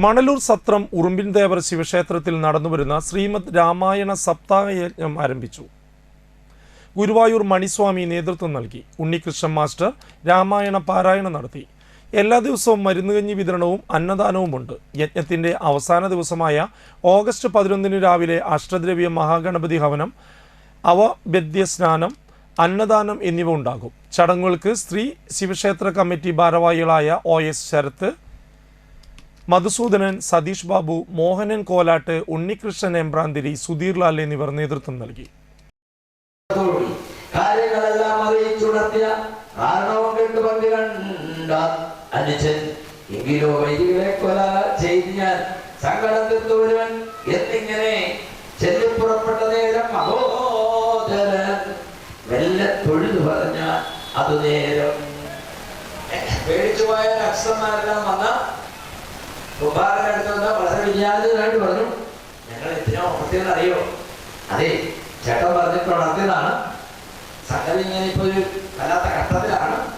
മണലൂർ സത്രം ഉറുമ്പിൻദേവർ ശിവക്ഷേത്രത്തിൽ നടന്നുവരുന്ന ശ്രീമദ് രാമായണ സപ്താഹ യജ്ഞം ആരംഭിച്ചു. ഗുരുവായൂർ മണിസ്വാമി നേതൃത്വം നൽകി. ഉണ്ണികൃഷ്ണൻ മാസ്റ്റർ രാമായണ പാരായണം നടത്തി. എല്ലാ ദിവസവും മരുന്നുകഞ്ഞി വിതരണവും അന്നദാനവുമുണ്ട്. യജ്ഞത്തിന്റെ അവസാന ദിവസമായ ഓഗസ്റ്റ് പതിനൊന്നിന് രാവിലെ അഷ്ടദ്രവ്യ മഹാഗണപതി ഹവനം അവബദ്യ സ്നാനം അന്നദാനം എന്നിവ ഉണ്ടാകും. ചടങ്ങുകൾക്ക് സ്ത്രീ ശിവക്ഷേത്ര കമ്മിറ്റി ഭാരവാഹികളായ ഒ എസ് ശരത്ത് മധുസൂദനൻ സതീഷ് ബാബു മോഹനൻ കോലാട്ട് ഉണ്ണികൃഷ്ണൻ എംബ്രാന്തിരി സുധീർ ലാൽ എന്നിവർ നേതൃത്വം നൽകി. തോടി കാര്യങ്ങളെല്ലാം അറിയിച്ചുണർത്തിയ കാരണവും കണ്ടു പങ്കു കണ്ട അനുജൻ എങ്കിലോ വൈദികളെ കൊല ചെയ്ത് ഞാൻ സങ്കടം തീർത്തുവരുവൻ എന്നിങ്ങനെ നേരം പറഞ്ഞ അത് നേരം. പേടിച്ചു പോയ അക്ഷന്മാരെല്ലാം വന്ന കുമാരനടുത്ത് വന്ന വളരെ വിചാരിതരായിട്ട് പറഞ്ഞു. ഞങ്ങൾ എന്തിനാ പ്രത്യേകത അറിയോ? അതെ ചേട്ടൻ പറഞ്ഞിട്ട് വളർത്തിയതാണ് സംഗതി ഇങ്ങനെ ഇപ്പൊ ഒരു വല്ലാത്ത ഘട്ടത്തിലാണ്.